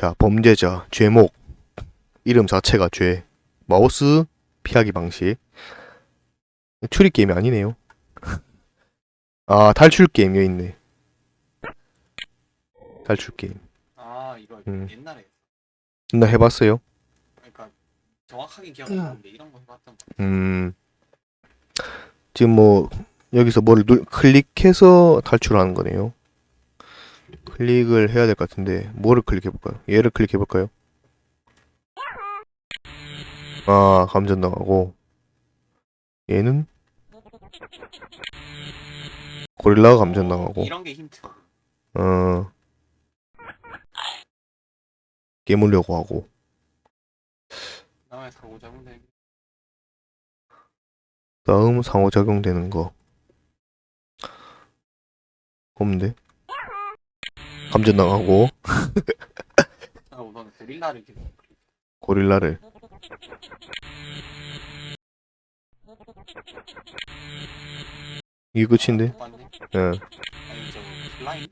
자, 범죄자, 죄목, 이름 자체가 죄, 마우스 피하기 방식. 추리 게임이 아니네요. 아, 탈출 게임 여기 있네. 탈출 게임. 아 이거 음. 옛날에 나 해봤어요. 그러니까 정확하게 기억 안 나는데 이런 거 해봤던 거. 음, 지금 뭐 여기서 뭐를 눌, 클릭해서 탈출하는 거네요. 클릭을 해야 될 것 같은데 뭐를 클릭해 볼까요? 얘를 클릭해 볼까요? 아, 감전 나가고. 얘는? 고릴라가 감전 나가고. 이런 게 힌트. 어. 깨물려고 하고. 다음에 사고 잡은데 다음 상호작용 되는 거. 없는데 감전 나가고 아 우선 고릴라를 계속 고릴라를 이게 끝인데? 봤네. 예. 아니 저 슬라임.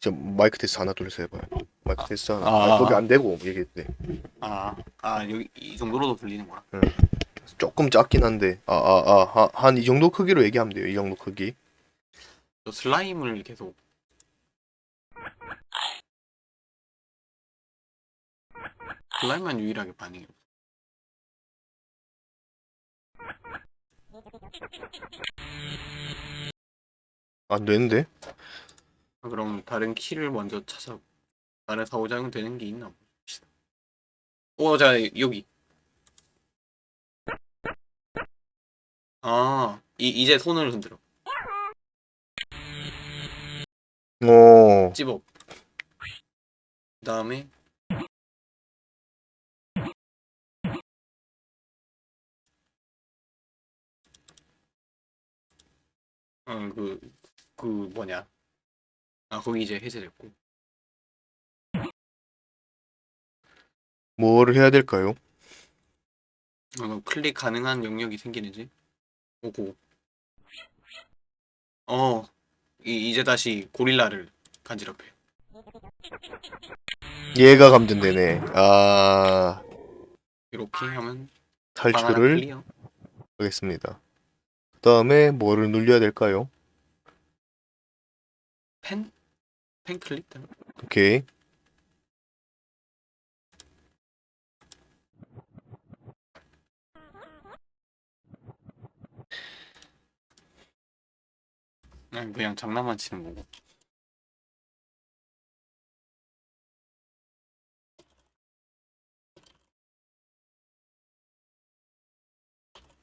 저 마이크 테스트 하나 둘 셋 해봐요 마이크 테스트 하나 아. 아, 거기 안 되고 얘기했대 아, 아 여기 이 정도로도 들리는구나. 조금 작긴 한데 아아아한 이 정도 크기로 얘기하면 돼요 이 정도 크기 저 슬라임을 계속 슬라임만 유일하게 반응해. 안 되는데? 아, 그럼 다른 키를 먼저 찾아 다른 상호작용 되는 게 있나 봅시다. 오, 자 여기. 아, 이 이제 손을 흔들어. 오 집어. 그 다음에 어그그 그 뭐냐? 아 거기 이제 해제됐고. 뭐를 해야 될까요? 어, 클릭 가능한 영역이 생기는지 오고. 어, 이, 이제 다시 고릴라를 간지럽혀. 얘가 감전되네 아 이렇게 하면 바나나 탈출을 클리어. 하겠습니다 그 다음에 뭐를 눌려야 될까요? 펜? 펜 클릭? 오케이 아니 그냥 장난만 치는 거고.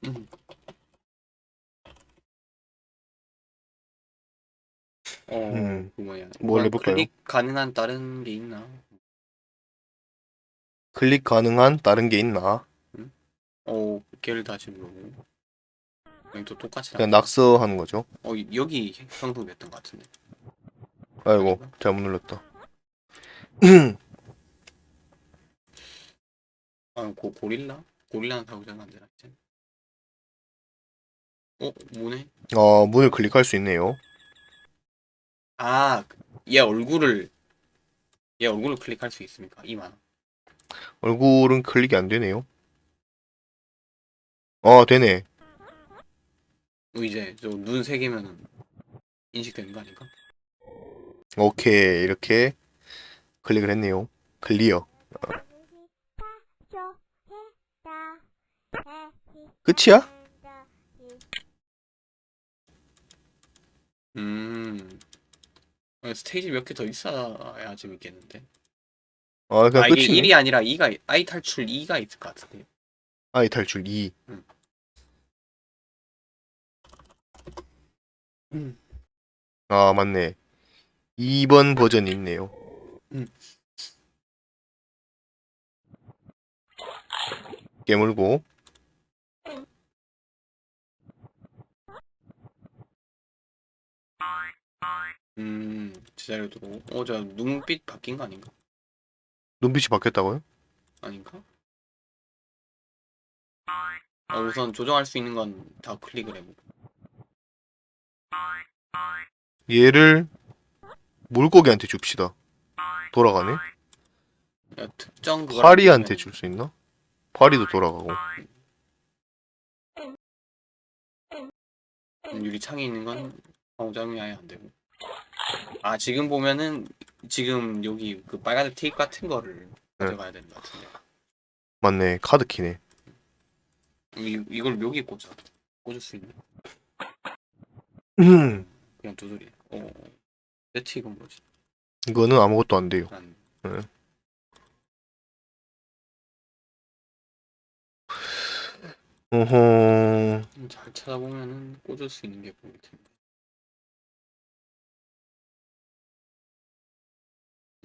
음. 어, 음. 그 뭐야? 뭘 해볼까요? 클릭 가능한 다른 게 있나? 클릭 가능한 다른 게 있나? 어, 걔를 다시 누르고. 여기 또 똑같이 그냥. 낙서하는 거죠 어, 여기 형성됐던 것 같은데. 아이고 잘못 눌렀다 아, 고, 고릴라? 고릴라는 사고자가 안 되나 이제? 어, 뭐네? 어 문을 클릭할 수 있네요 아, 얘 얼굴을 얘 얼굴을 클릭할 수 있습니까? 이만. 얼굴은 클릭이 안 되네요 어 되네 어, 이제 저눈세 개면은 인식되는 거 아닌가? 오케이 이렇게 클릭을 했네요 클리어 끝이야? 음. 어, 스테이지 몇 개 더 있어야 재밌겠는데. 아 그냥 아, 이게 끝이네 1이 아니라 2가 아이 탈출 2가 있을 것 같은데. 아이 탈출 2 음. 아 맞네 2번 버전이 있네요 음. 깨물고 음, 제자리로 들어오고. 어, 저 눈빛 바뀐 거 아닌가? 눈빛이 바뀌었다고요? 아닌가? 어, 우선 조정할 수 있는 건 다 클릭을 해보고. 얘를 물고기한테 줍시다. 돌아가네. 야, 특정 파리한테 줄 수 있나? 파리도 돌아가고. 유리창에 있는 건 상호작용이 아예 안 되고. 아 지금 보면은 지금 여기 그 빨간색 테이프 같은 거를 네. 가져가야 되는 것 같은데. 맞네. 카드 키네. 이, 이걸 여기 꽂아. 꽂을 수 있나? 음. 그냥 두드리. 어. 세트 이건 뭐지? 이거는 아무것도 안 돼요. 난 어허. 잘 찾아보면은 꽂을 수 있는 게 보일 텐데.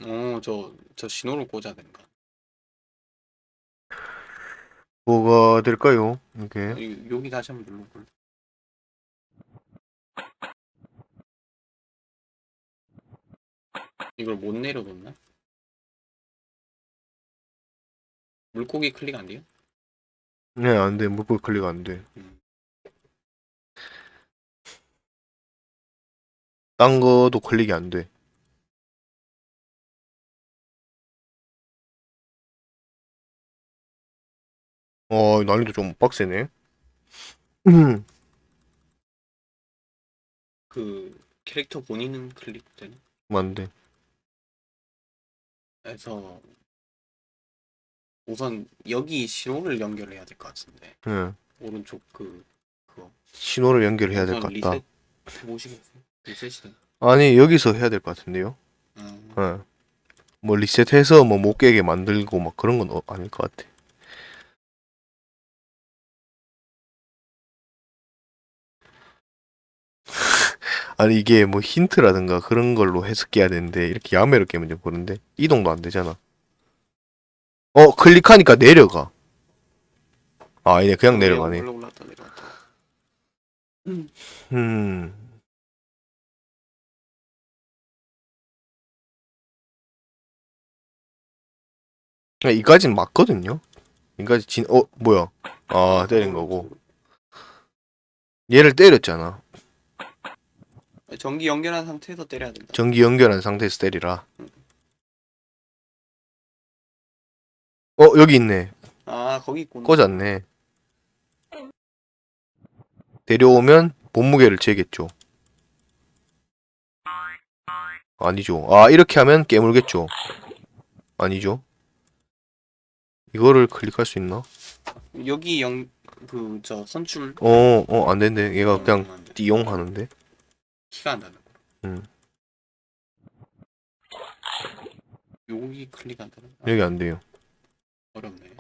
어, 저, 저 신호를 꽂아야 되는가? 뭐가 될까요? 이게. 여- 여기 다시 한번 눌러볼래? 이걸 못 내려놓나? 물고기 클릭 안 돼요? 네, 안 돼. 물고기 클릭 안 돼. 음. 딴 거도 클릭이 안 돼. 어, 난이도 좀 빡세네. 음. 그 캐릭터 본인은 클릭 되나? 맞네. 그래서 우선 여기 신호를 연결해야 될 것 같은데 예. 오른쪽 그 그거 신호를 연결해야 될 우선 것 같다. 리셋 해보시겠어요? 리셋이 아니, 여기서 해야 될 것 같은데요? 음, 예. 뭐 리셋해서 뭐 못 깨게 만들고 막 그런 건 어- 아닐 것 같아. 아니 이게 뭐 힌트라든가 그런 걸로 해서 깨야 되는데 이렇게 야매로 깨면 좀 그런데 이동도 안 되잖아. 어 클릭하니까 내려가. 아 아니네 그냥 내려가네. 올라 올랐다 내려갔다 음. 아, 이까진 맞거든요. 이까지 진, 어, 뭐야. 아, 때린 거고. 얘를 때렸잖아. 전기 연결한 상태에서 때려야 된다 전기 연결한 상태에서 때리라. 어, 여기 있네. 아 거기 있구나 꽂았네. 데려오면 몸무게를 재겠죠. 아니죠. 아, 이렇게 하면 깨물겠죠. 아니죠. 이거를 클릭할 수 있나? 여기 연그저 선출 어, 어, 안 된대. 얘가 그냥 안 돼. 띠용 하는데. 키가 안 닿는 거 음. 여기 클릭 안 되는 아, 여기 안 돼요. 어렵네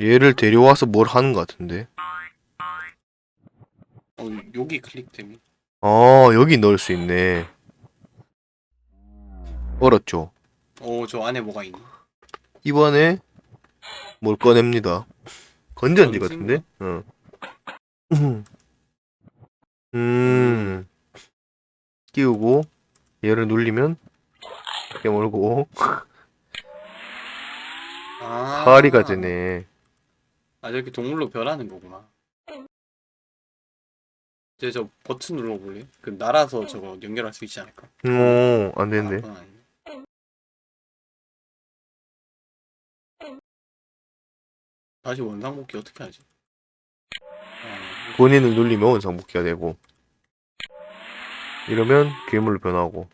얘를 데려와서 뭘 하는 것 같은데. 어 여기 클릭 되면 어, 여기 넣을 수 있네. 얼었죠. 어저 안에 뭐가 있니 이번에 뭘 꺼냅니다. 건전지 건진가? 같은데? 응. 음. 끼우고 얘를 눌리면 깨물고 아 파리가 되네. 아 저렇게 동물로 변하는 거구나 이제 저 버튼 눌러볼래? 그 날아서 저거 연결할 수 있지 않을까? 오, 안 아, 되는데. 그건 아니네. 다시 원상복귀 어떻게 하지? 아, 본인을 눌리면 원상복귀가 되고 이러면 괴물로 변하고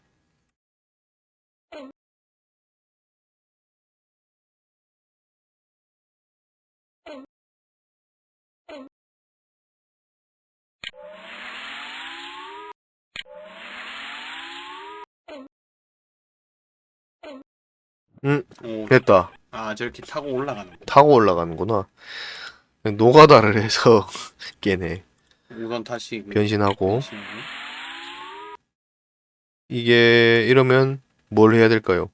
오, 됐다. 아 저렇게 타고 올라가는 거. 타고 올라가는구나. 노가다를 해서 깨네. 우선 다시 그 변신하고 변신하고. 이게 이러면 뭘 해야 될까요?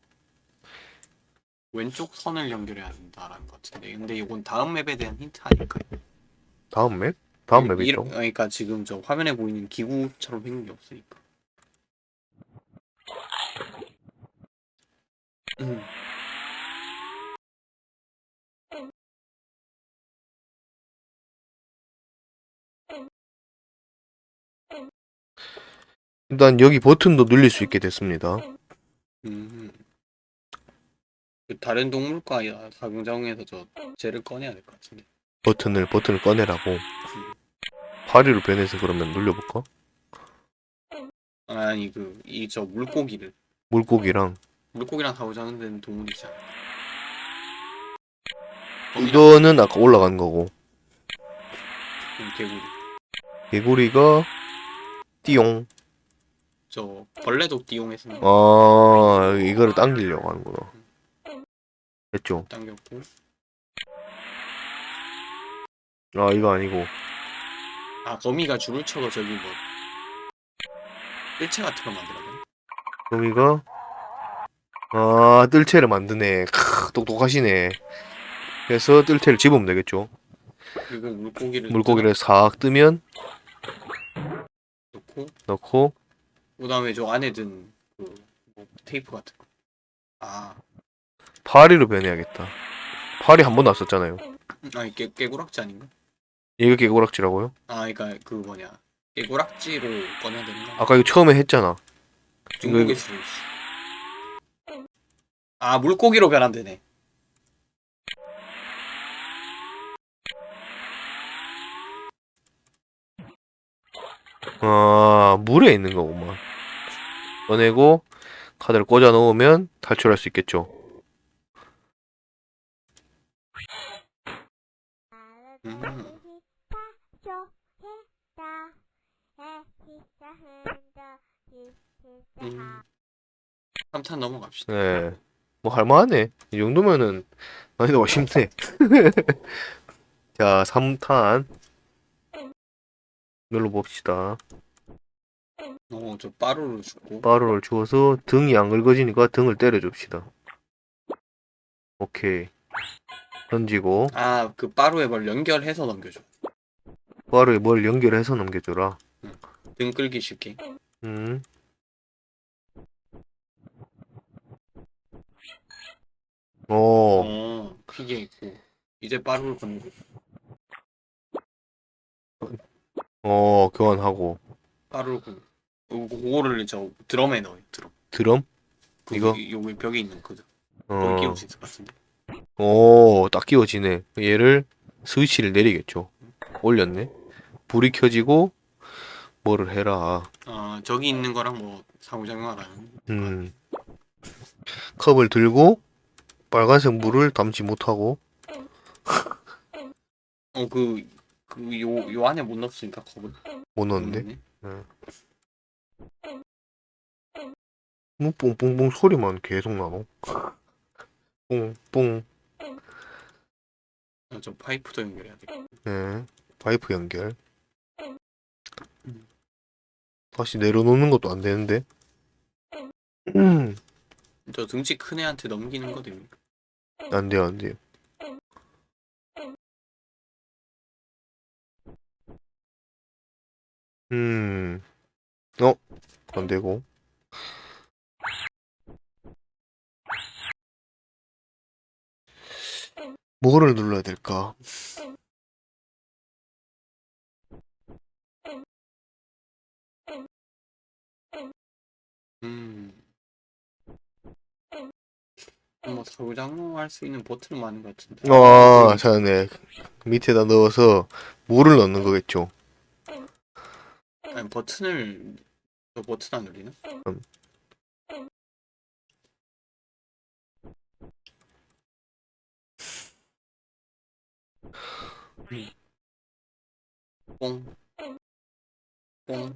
왼쪽 선을 연결해야 된다라는 것 같은데 근데 이건 다음 맵에 대한 힌트 아닐까요? 다음 맵? 다음 맵이 이- 있다고? 그러니까 지금 저 화면에 보이는 기구처럼 생긴 게 없으니까 음. 일단 여기 버튼도 눌릴 수 있게 됐습니다. 음. 그 다른 동물과 사공장에서 저 쟤를 꺼내야 될 것 같은데. 버튼을 버튼을 꺼내라고. 파리로 변해서 그러면 눌려볼까? 아니 그 이 저 물고기를 물고기랑 물고기랑 사고자는 데는 동물이 있잖아. 이거는 아까 올라간 거고 음, 개구리. 개구리가 띠용. 저 벌레도 띠용했으면 아 이거를 당기려고 하는구나. 됐죠? 당겼고 아 이거 아니고 아 거미가 줄을 쳐서 저기 뭐 일체 같은 거 만들어야 거미가 아 뜰채를 만드네. 크, 똑똑하시네. 그래서 뜰채를 집으면 되겠죠. 그리고 물고기를 물고기를 싹 뜨면 넣고 넣고 그다음에 저 안에 든 그 뭐 테이프 같은 거. 아 파리로 변해야겠다. 파리 한번 났었잖아요. 아니 깨, 깨구락지 아닌가? 이거 개고락지라고요? 아 그러니까 그 뭐냐 깨구락지로 꺼내야 되는 거. 아까 이거 처음에 했잖아. 중국에서 아 물고기로 변환되네. 아 물에 있는 거구만. 꺼내고 카드를 꽂아 놓으면 탈출할 수 있겠죠. 음. 음. 3탄 넘어갑시다. 네. 뭐 할만하네. 이 정도면은 난이도가 쉽네. 자, 3탄 이걸로 봅시다. 어 저 빠루를 주고 바로를 주어서 등이 안 긁어지니까 등을 때려줍시다. 오케이. 던지고 아 그 빠루에 뭘 연결해서 넘겨줘. 바로에 뭘 연결해서 넘겨줘라. 등 끌기 쉽게. 음. 오, 어 퀴게 있고 이제 빠루를 거. 어, 교환하고. 빠루를 걷는. 그거를 저 드럼에 넣어요. 드럼. 드럼? 그 이거? 여기 벽에 있는 그 어, 거기 끼울 수 있을 것 같은데. 오, 딱 끼워지네. 얘를 스위치를 내리겠죠. 올렸네. 불이 켜지고, 뭐를 해라. 아 저기 있는 거랑 뭐 상호작용하라는. 음. 컵을 들고, 빨간색 물을 담지 못하고, 어그 그 요 요 안에 못 넣었으니까 겁을 못못 넣었는데? 넣네. 뭐, 뽕뽕뽕 소리만 계속 나노? 뽕뽕. 아, 저 파이프도 연결해야 돼. 네. 파이프 연결. 다시 내려놓는 것도 안 되는데? 음, 저 등치 큰 애한테 넘기는 거 됩니까? 안 돼요, 안 돼요. 음, 어, 안 되고. 뭐를 눌러야 될까? 음. 뭐 소장할 수 있는 버튼은 많은 것 같은데. 아, 자네 밑에다 넣어서 물을 넣는 거겠죠. 아니 버튼을 저 버튼 안 눌리나? 음. 뽕. 뽕.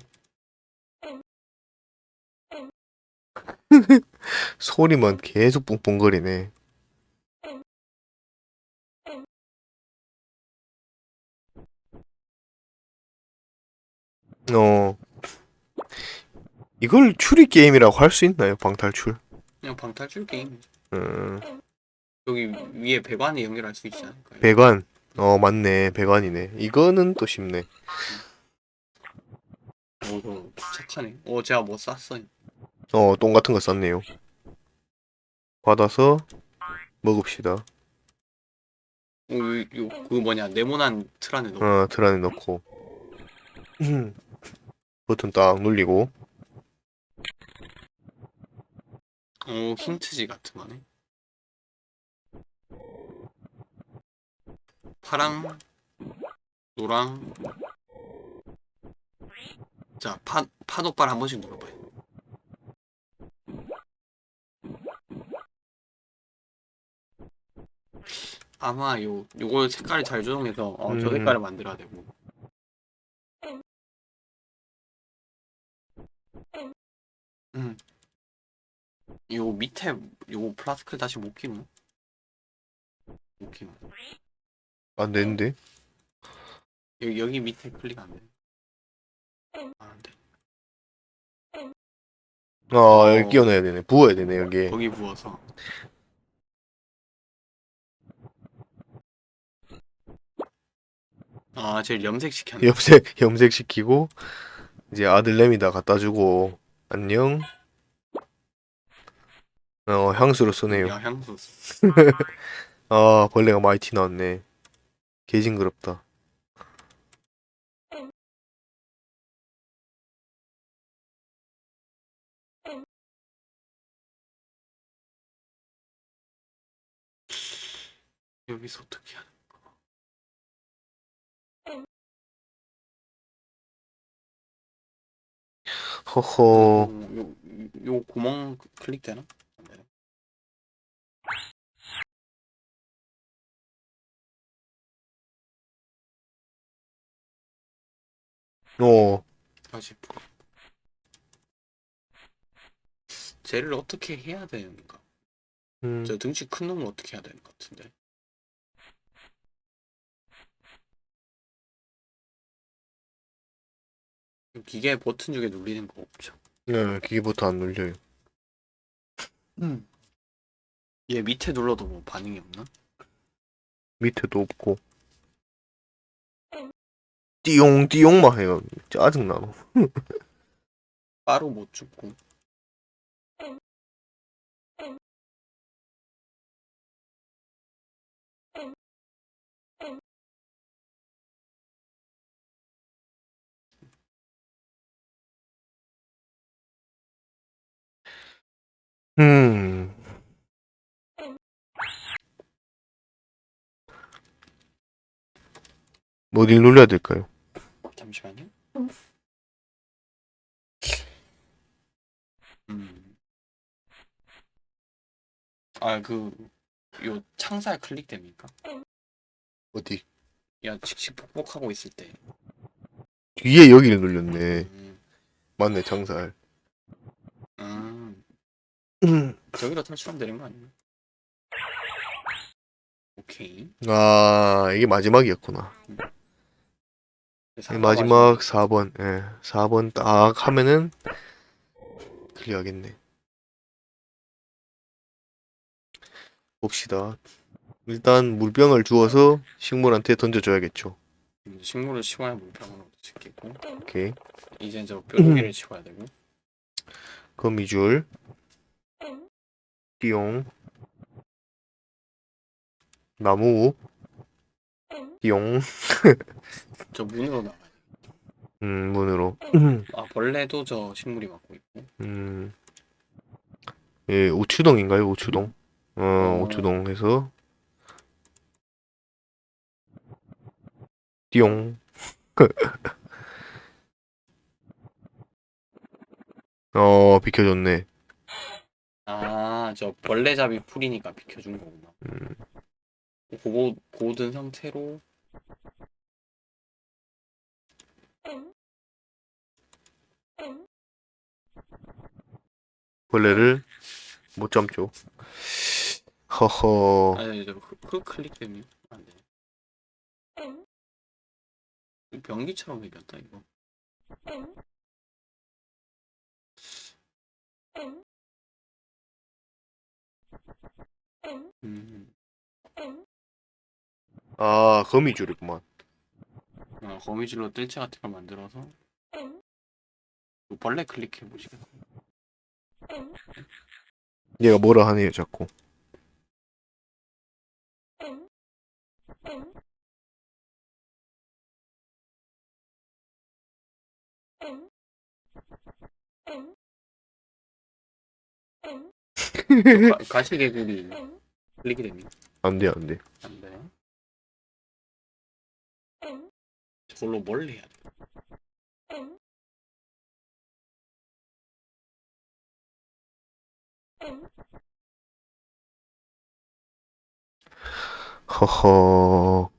소리만 계속 뿡뿡거리네. 어, 이걸 추리 게임이라고 할 수 있나요? 방탈출? 그냥 방탈출 게임. 음, 여기 위에 배관에 연결할 수 있지 않을까요? 배관. 어 맞네. 배관이네. 이거는 또 쉽네. 어 이거 착하네. 어 제가 뭐 쌌어요? 어 똥 같은 거 쌌네요. 받아서 먹읍시다. 어, 요, 요, 그 뭐냐? 네모난 틀 안에 넣어 어들 안에 넣고. 버튼 딱 눌리고. 어 힌트지 같은 거네. 파랑, 노랑. 자, 파 파도빨 한 번씩 눌러봐요. 아마 요 요걸 색깔을 잘 조정해서 어, 저 음. 색깔을 만들어야 되고. 음. 요 밑에 요 플라스크를 다시 못 끼노? 못 끼노. 안 되는데? 여기, 여기 밑에 클릭 안 돼. 아, 안 돼. 아, 여기 끼워넣어야 되네. 부어야 되네, 여기. 거기 부어서. 아, 제일 염색 시켰네. 염색, 염색 시키고, 이제 아들 내미다 갖다 주고, 안녕. 어, 향수로 쓰네요. 야, 향수. 아, 벌레가 많이 튀나왔네. 개 징그럽다. 여기서 어떻게 하는 허허. 어, 요, 요 구멍 클릭되나? 어, 다시 풀어. 쟤를 어떻게 해야 되는가? 음, 저 등치 큰 놈을 어떻게 해야 되는 것 같은데. 기계 버튼 중에 눌리는 거 없죠. 네, 기계부터 안 눌려요. 음. 얘 밑에 눌러도 뭐 반응이 없나? 밑에도 없고. 띠용, 띠용만 해요. 짜증 나노. 바로 못 죽고. 음. 어딜 눌러야 될까요? 잠시만요. 음. 아, 그, 요 창살 클릭됩니까? 어디? 야, 칙칙 폭폭하고 있을 때. 뒤에 여기를 눌렸네. 음, 맞네, 장살. 음, 음. 저기로 탈출하면 되는 거 아니야? 오케이. 아, 이게 마지막이었구나. 아까 마지막 마지막에 4번, 예, 4번 딱 하면은 클리어하겠네. 봅시다. 일단 물병을 주어서 식물한테 던져줘야겠죠. 이제 식물을 치워야 물병으로 지키고 오케이. 이제 저 뾰루기를 치워야 되고 거미줄. 띠용. 나무. 띠용. 저 문으로 돼. 음, 문으로. 아 벌레도 저 식물이 맡고 있고 음. 예, 우추동인가요? 우추동. 어, 어. 우추동 해서 띠용. 어, 비켜줬네. 아 저 벌레잡이 풀이니까 비켜준 거구나 음. 그거 고든 상태로 벌레를 못 잡죠. 허허. 아니 저 흑, 흑 클릭 되면 안 돼. 변기처럼 생겼다 이거. 음, 아, 거미줄이구만. 어, 거미줄로 뜰채 같은 걸 만들어서 그 벌레 클릭해 보시겠어요? 얘가 뭐라 하네요, 자꾸. 가, 가시개구리 클릭이 됩니까? 안 돼, 안 돼. 안돼 요? 저걸로 뭘 해야 돼? 허허.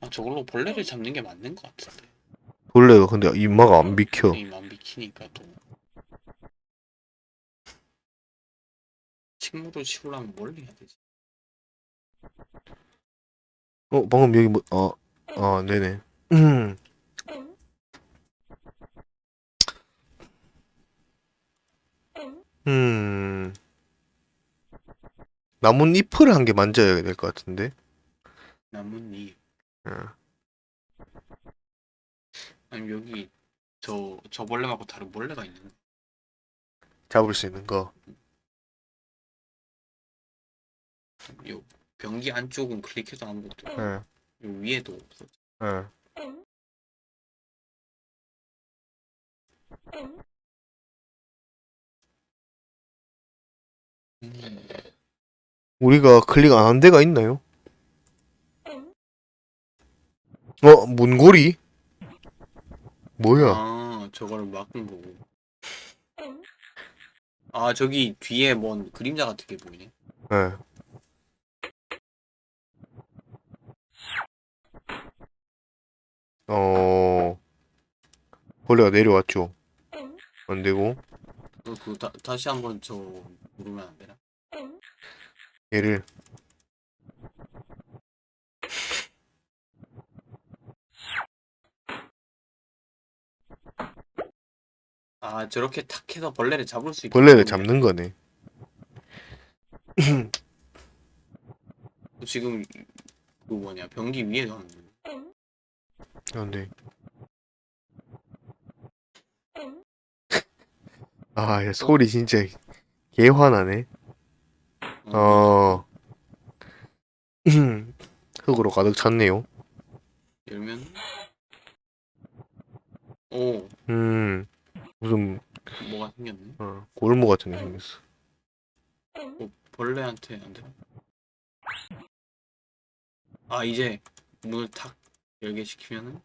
아 저걸로 벌레를 잡는 게 맞는 것 같은데 벌레가 근데 이마가 안 비켜. 이만 비키니까 또 식물을 치우려면 뭘 해야 되지? 어, 방금 여기 뭐, 어, 아, 네네. 음. 음. 나뭇잎을 한 개 만져야 될 것 같은데. 나뭇잎 어. 아니 여기 저 저 벌레 말고 다른 벌레가 있는 잡을 수 있는 거. 요 변기 안쪽은 클릭해도 아무것도 예, 요 위에도 없어 우리가 클릭 안 한 데가 있나요? 어, 문고리? 뭐야? 아 저거를 막은 거고 아 저기 뒤에 뭔 그림자 같은 게 보이네 예. 어, 벌레가 내려왔죠. 안 되고, 어, 그 다, 다시 한번 저 누르면 안 되나? 얘를, 아 저렇게 탁 해서 벌레를 잡을 수 있게 벌레를 잡는 거네. 지금 그 뭐냐 변기 위에 가는 거안 돼. 아, 야, 소리 진짜 개 화나네. 어, 흙으로 가득 찼네요. 열면 오 음, 무슨, 뭐가 생겼네 어, 골무 같은 게 생겼어. 어, 벌레한테 안 되나? 아 이제 문을 탁 열게 시키면은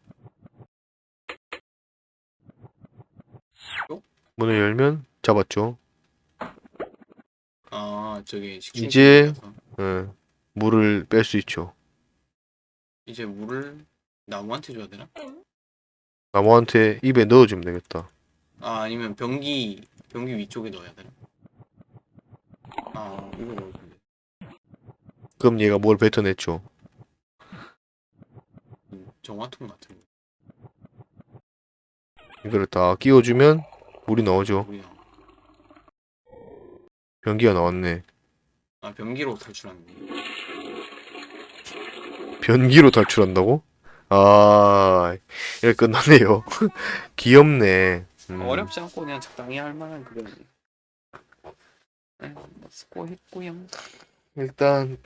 문을 열면 잡았죠. 아 저기 식충 이제- 기능이라서 예, 물을 뺄 수 있죠. 이제 물을 나무한테 줘야 되나? 나무한테 입에 넣어주면 되겠다. 아 아니면 변기 변기 위쪽에 넣어야 되나? 아 이거 넣을 텐데 그럼 얘가 뭘 뱉어냈죠. 음, 정화통 같은 거 이거를 다 끼워주면 물이 나오죠. 물이 나와 변기가 나왔네. 아 변기로 탈출하는 거 변기로 탈출한다고? 아, 이렇게 끝나네요. 귀엽네. 음. 어렵지 않고 그냥 적당히 할 만한 그런 에, 뭐 수고했고요 일단